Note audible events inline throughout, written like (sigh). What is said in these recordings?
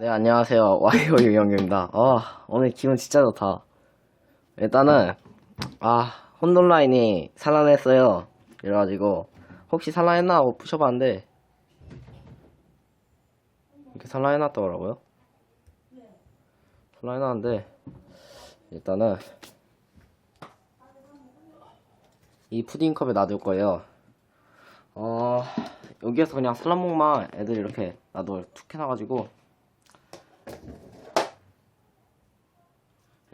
네, 안녕하세요. (laughs) 와이오 유영규입니다. 아, 오늘 기분 진짜 좋다. 일단은, 아, 혼돈라인이 산란했어요. 그래가지고, 혹시 산란했나 하고 푸셔봤는데, 이렇게 산란해놨더라고요. 산란해놨는데, 일단은, 이 푸딩컵에 놔둘 거예요. 어, 여기에서 그냥 산란목만 애들 이렇게 놔둬 툭 해놔가지고,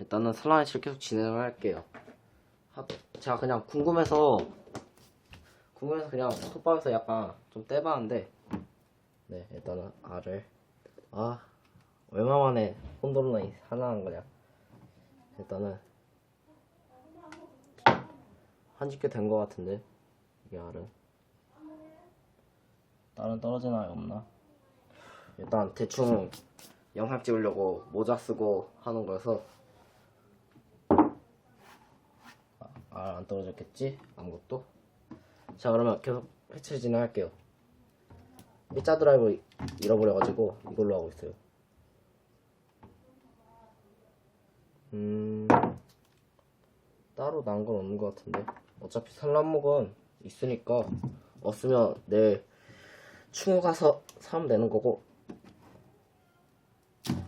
일단은 슬라이드를 계속 진행을 할게요. 하- 제가 그냥 궁금해서 궁금해서 그냥 톱밥에서 약간 좀 떼봤는데 네 일단은 알을 아 얼마만에 혼돈라인 하나한 거냐. 일단은 한 집게 된 거 같은데 이게 알은. 다른 떨어진 알 없나? 일단 대충 영상 찍으려고 모자 쓰고 하는 거여서 아, 안 떨어졌겠지? 아무것도? 자, 그러면 계속 회차 진행할게요. 일자 드라이브 잃어버려가지고 이걸로 하고 있어요. 음, 따로 난 건 없는 것 같은데. 어차피 산란목은 있으니까 없으면 내일 충호 가서 사면 되는 거고.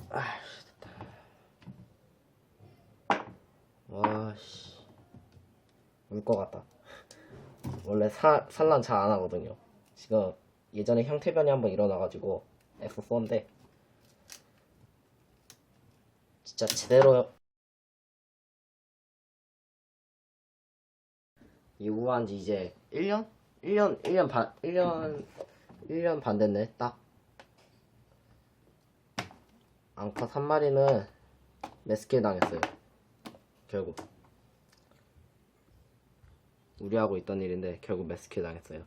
아, 됐다. 와, 씨. 울 것 같다. 원래 사, 산란 잘 안 하거든요. 지금 예전에 형태변이 한번 일어나가지고 F4인데 진짜 제대로 이후한 지 이제 1년? 1년, 1년 반, 1년, 1년 반 됐네, 딱. 앙컷 한 마리는 메스킬 당했어요. 결국. 우려하고 있던 일인데 결국 메스킬 당했어요.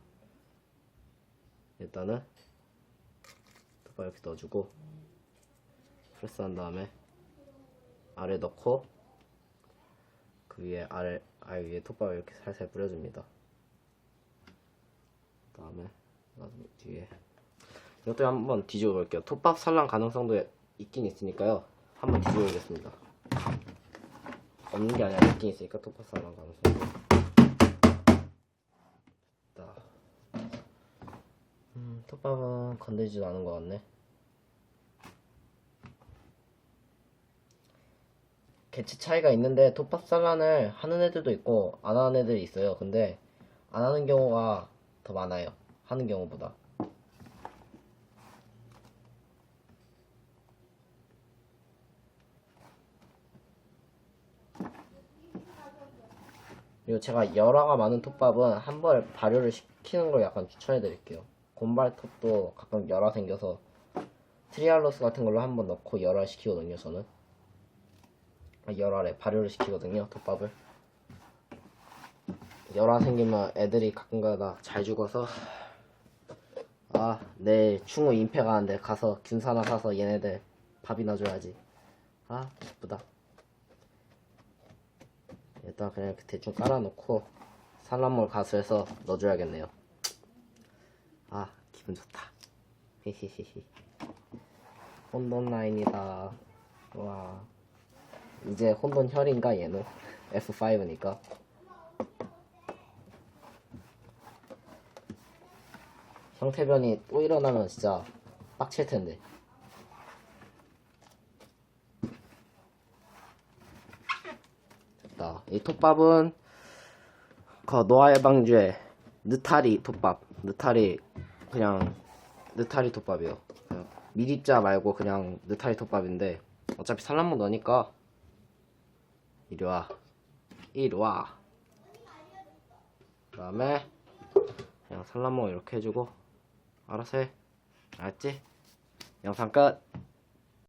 일단은 톱밥 이렇게 넣어주고 프레스 한 다음에 아래 넣고 그 위에 아래 알 위에 톱밥을 이렇게 살살 뿌려줍니다. 그 다음에 나중에 뒤에 이것도 한번 뒤집어 볼게요. 톱밥 산란 가능성도 있긴 있으니까요. 한번 뒤집어 보겠습니다. 없는 게 아니라 있긴 있으니까 톱밥 산란 가능성도. 있다. 음, 톱밥은 건들지도 않은 것 같네. 개체 차이가 있는데 톱밥 산란을 하는 애들도 있고 안 하는 애들이 있어요. 근데 안 하는 경우가 더 많아요. 하는 경우보다. 그리고 제가 열화가 많은 톱밥은 한 번 발효를 시키는 걸 약간 추천해 드릴게요. 곰발톱도 가끔 열화 생겨서 트리알로스 같은 걸로 한번 넣고 열화 시키거든요, 저는. 아, 열화래 발효를 시키거든요, 톱밥을. 열화 생기면 애들이 가끔가다 잘 죽어서 아, 내일 충우 임패 가는데 가서 균사나 사서 얘네들 밥이나 줘야지. 아, 기쁘다. 일단 그냥 대충 깔아놓고 산란물 가수해서 넣어줘야겠네요. 아 기분 좋다. 히히히히. 혼돈 라인이다. 와 이제 혼돈 혈인가 얘는 F5니까. 형태변이 또 일어나면 진짜 빡칠 텐데. 됐다. 이 톱밥은 그 노아 예방주의 느타리 톱밥. 느타리 그냥 느타리 톱밥이요. 그냥 미립자 말고 그냥 느타리 톱밥인데 어차피 산란무 넣으니까 이리 와. 이리 와. 그 다음에 그냥 산란무 이렇게 해주고 알아서 해. 알았지? 영상 끝.